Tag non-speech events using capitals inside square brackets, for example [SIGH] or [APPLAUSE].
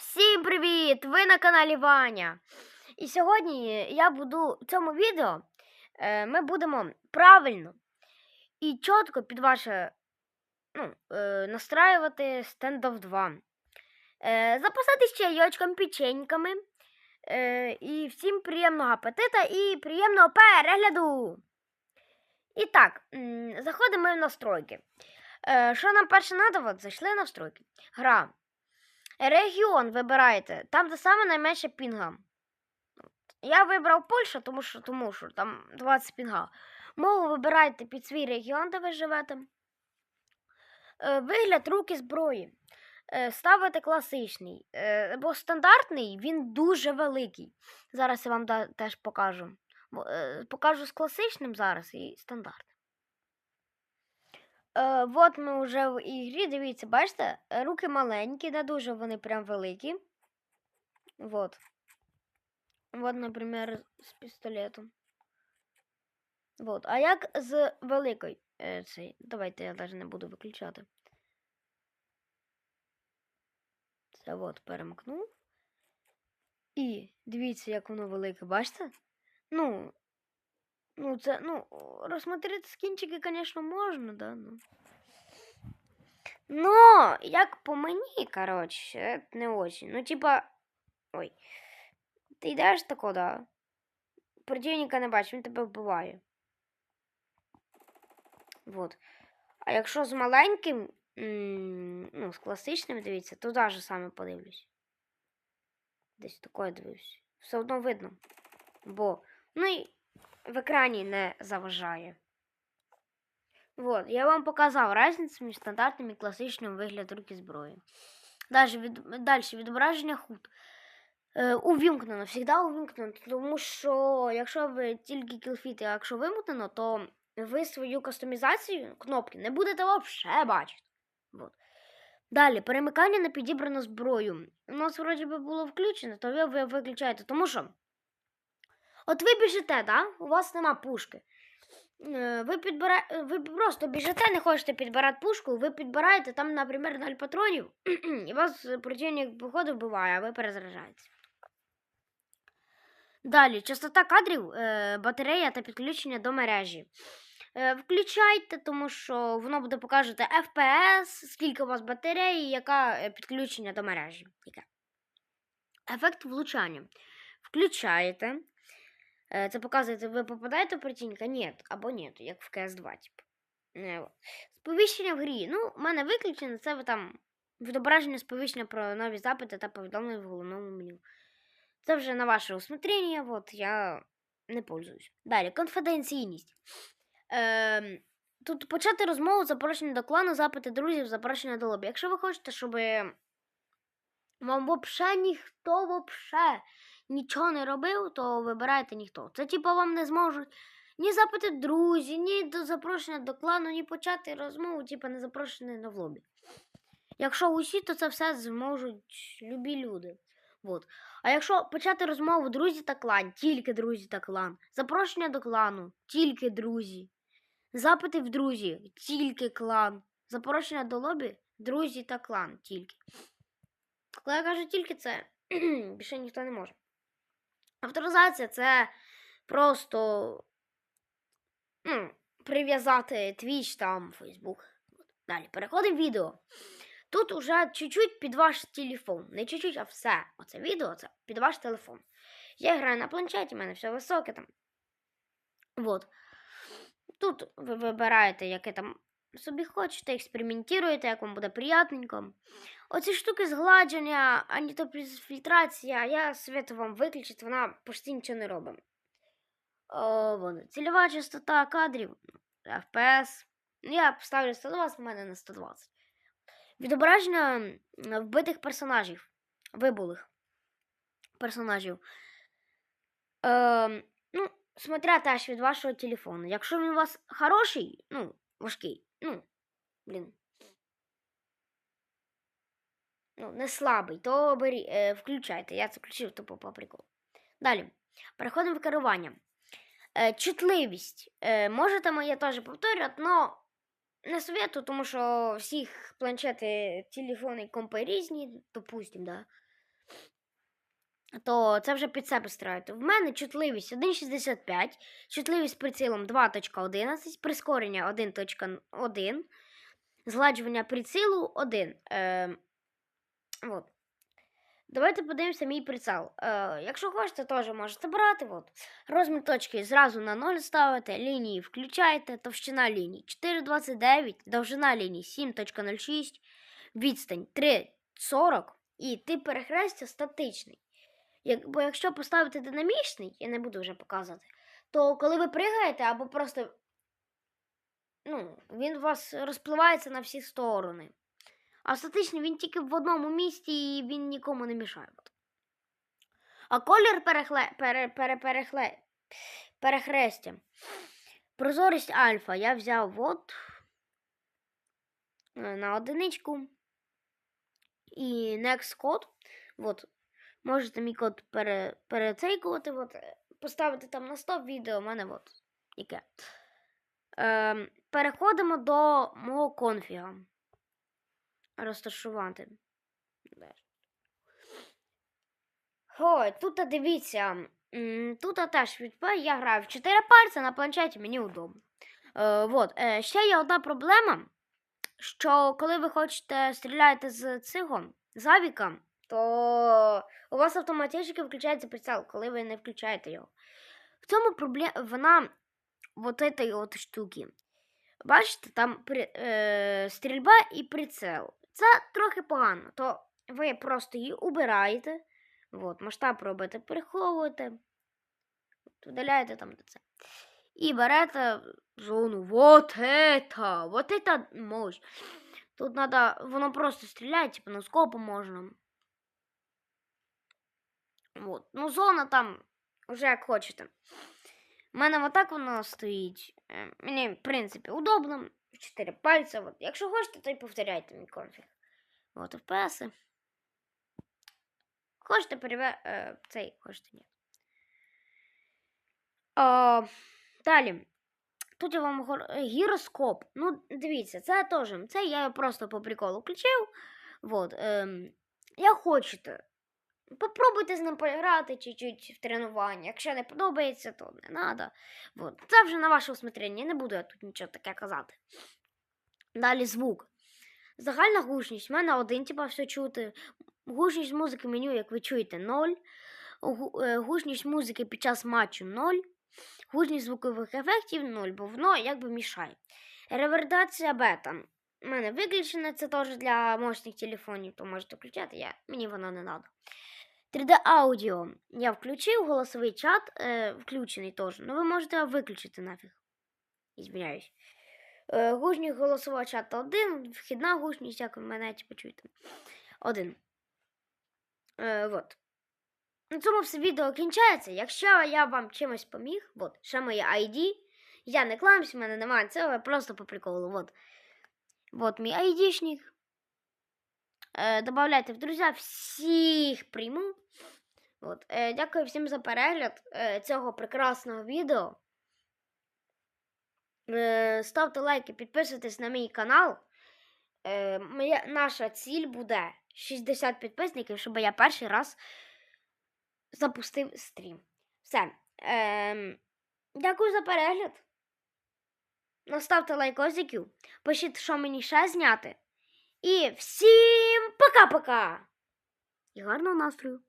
Всім привіт! Ви на каналі Ваня. І сьогодні я буду в цьому відео е, ми будемо правильно і чітко під ваше ну, е, настраювати Standoff 2. Е, запасатись чайочком, печеньками. Е, і всім приємного апетита і приємного перегляду. І так, заходимо в настройки. Е, що нам перше треба? От, зайшли настройки. Гра. Регіон вибираєте, там де саме найменше пінга. Я вибрав Польща, тому що, тому що там 20 пінга. Мову вибираєте під свій регіон, де ви живете. Е, вигляд руки зброї. Е, ставите класичний. Е, бо стандартний він дуже великий. Зараз я вам теж покажу. Покажу з класичним зараз і стандартним. Е, от ми вже в ігрі, дивіться, бачите, е, руки маленькі, не дуже вони прям великі. Вот. Вот, наприклад, з пістолетом. Вот. А як з великою е, цей? Давайте я навіть не буду виключати. Це от перемкнув. І дивіться, як воно велике, бачите? Ну, ну, це, ну, розсмотрети скінчики, звісно, можна, да, ну. Ну, як по мені, коротше, не очень. Ну, типа. Ой. Ти йдеш тако, да. Противника не бачиш, він тебе вбиває. Вот. А якщо з маленьким, ну, з класичним, дивіться, то даже саме подивлюсь. Десь такое дивлюсь. Все одно видно. Бо, ну і в екрані не заважає. Вот, я вам показав разницю між стандартним і класичним вигляд руки зброї. Далі, від, далі відображення худ. Е, увімкнено, завжди увімкнено, тому що якщо ви тільки кілфіт, а якщо вимкнено, то ви свою кастомізацію кнопки не будете взагалі бачити. Вот. Далі, перемикання на підібрану зброю. У нас вроді би було включено, то ви виключаєте, тому що. От ви біжите, да? у вас нема пушки. Е, Ви, підбира... ви просто біжите, не хочете підбирати пушку, ви підбираєте там, наприклад, 0 патронів, [CLEARS THROAT] і вас противник походу вбиває, а ви перезаряджаєтесь. Далі, частота кадрів, е, батарея та підключення до мережі. Е, Включайте, тому що воно буде показувати FPS, скільки у вас батареї, яка е, підключення до мережі. Яке. Ефект влучання. Включаєте. Це показує, ви попадаєте в противника? Ні, або ні, як в CS2, типу. Е. Сповіщення в грі. Ну, в мене виключено, це ви там відображення сповіщення про нові запити та повідомлення в головному меню. Це вже на ваше усмотрення, от я не пользуюсь. Далі, конфіденційність. Е, тут почати розмову, запрошення до клану, запити друзів, запрошення до лобі. Якщо ви хочете, щоб вам вообще ніхто вообще нічого не робив, то вибирайте ніхто. Це типу вам не зможуть ні запити друзі, ні до запрошення до клану, ні почати розмову, типу не запрошені на в лобі. Якщо усі, то це все зможуть любі люди. Вот. А якщо почати розмову друзі та клан, тільки друзі та клан. Запрошення до клану, тільки друзі. Запити в друзі, тільки клан. Запрошення до лобі, друзі та клан, тільки. Коли я кажу тільки це, [CLEARS THROAT] більше ніхто не може. Авторизація це просто ну, прив'язати Twitch там, Facebook. Далі, переходимо в відео. Тут уже чуть-чуть під ваш телефон. Не чуть-чуть, а все. Оце відео це під ваш телефон. Я граю на планшеті, в мене все високе там. Вот. Тут ви вибираєте, яке там собі хочете, експериментуєте, як вам буде приятненько. Оці штуки згладження, анітофільтрація, я советую вам виключити, вона почти нічого не робить. О, вон, цільова частота кадрів, FPS. Я поставлю 120, в мене на 120. Відображення вбитих персонажів, вибулих персонажів. Е, ну, смотря теж від вашого телефону. Якщо він у вас хороший, ну, важкий, ну, блін. Ну, не слабий, то бері, е, включайте. Я це включив тупо по приколу. Далі. Переходимо в керування. Е, чутливість. Е, можете моє теж повторювати, але не советую, тому що всіх планшети, телефони, компи різні, допустим, да. То це вже під себе строїти. В мене чутливість 1,65, чутливість прицілом 2.11, прискорення 1.1, згладжування прицілу 1. Е, от. Давайте подивимося мій прицел. Е, якщо хочете, теж можете брати. От. Розмір точки зразу на 0 ставите, лінії включаєте, товщина ліній 4,29, довжина ліній 7.06, відстань 3,40 і тип перехрестя статичний. Як, бо якщо поставити динамічний, я не буду вже показувати, то коли ви пригаєте або просто ну, він у вас розпливається на всі сторони. А статичний він тільки в одному місці і він нікому не мішає. А колір перехле, пере, пере, перехле, перехрестя. Прозорість альфа я взяв от е, на одиничку. І next код. От. Можете мій код пере, перецейкувати, от, е, поставити там на стоп відео, у мене от яке. Ем, переходимо до мого конфіга. Розташувати. Ой, тут дивіться. Тут теж від я граю в 4 пальця на планшеті, мені удобно. Е, вот. е, ще є одна проблема, що коли ви хочете стріляти з цього, з авіка, то у вас автоматично включається прицел, коли ви не включаєте його. В цьому проблема вона вот этой от штуки. Бачите, там при, е, стрільба і прицел. Це трохи погано, то ви просто її убираєте. От, масштаб робите, переховуєте, от, видаляєте там де це. І берете зону. Вот это! Вот это мощь. Тут надо, воно просто стріляє, типу, на скопу можна. Вот. Ну, зона там вже як хочете. У мене отак воно стоїть. Е, Мені, в принципі, удобно. Чотири пальця. От. Якщо хочете, то й повторяйте мій конфіг. От FPS. Хочете переве... Е, цей, хочете ні. А, далі. Тут я вам говорю, е, гіроскоп. Ну, дивіться, це теж. Це я просто по приколу включив. Вот, ем, як хочете. Попробуйте з ним поіграти чуть-чуть в тренування. Якщо не подобається, то не треба. Вот. Це вже на ваше усмотрення, не буду я тут нічого таке казати. Далі звук. Загальна гучність. У мене один, типа, все чути. Гучність музики меню, як ви чуєте, 0. Е, Гучність музики під час матчу 0. Гучність звукових ефектів 0, бо воно якби мішає. Ревердація бета. У мене виключена, це теж для мощних телефонів, то можете включати, я, мені воно не треба. 3D аудіо. Я включив, голосовий чат е, включений теж. Ну ви можете виключити нафіг. Ізвиняюсь. Е, гучність голосового чату 1, вхідна гучність, як ви мене типу, чуєте. Один. Е, вот. На цьому все відео кінчається. Якщо я вам чимось поміг, от, ще моє ID. Я не кланяюсь, в мене немає цього, я просто по приколу. Вот. Вот мій айдішник. Е, добавляйте в друзі, всіх прийму. От. Е, дякую всім за перегляд е, цього прекрасного відео. Е, ставте лайки, підписуйтесь на мій канал. Е, моя, наша ціль буде 60 підписників, щоб я перший раз запустив стрім. Все. Е, дякую за перегляд. Наставте лайкосиків, пишіть, що мені ще зняти. І всім пока-пока! І гарного настрою!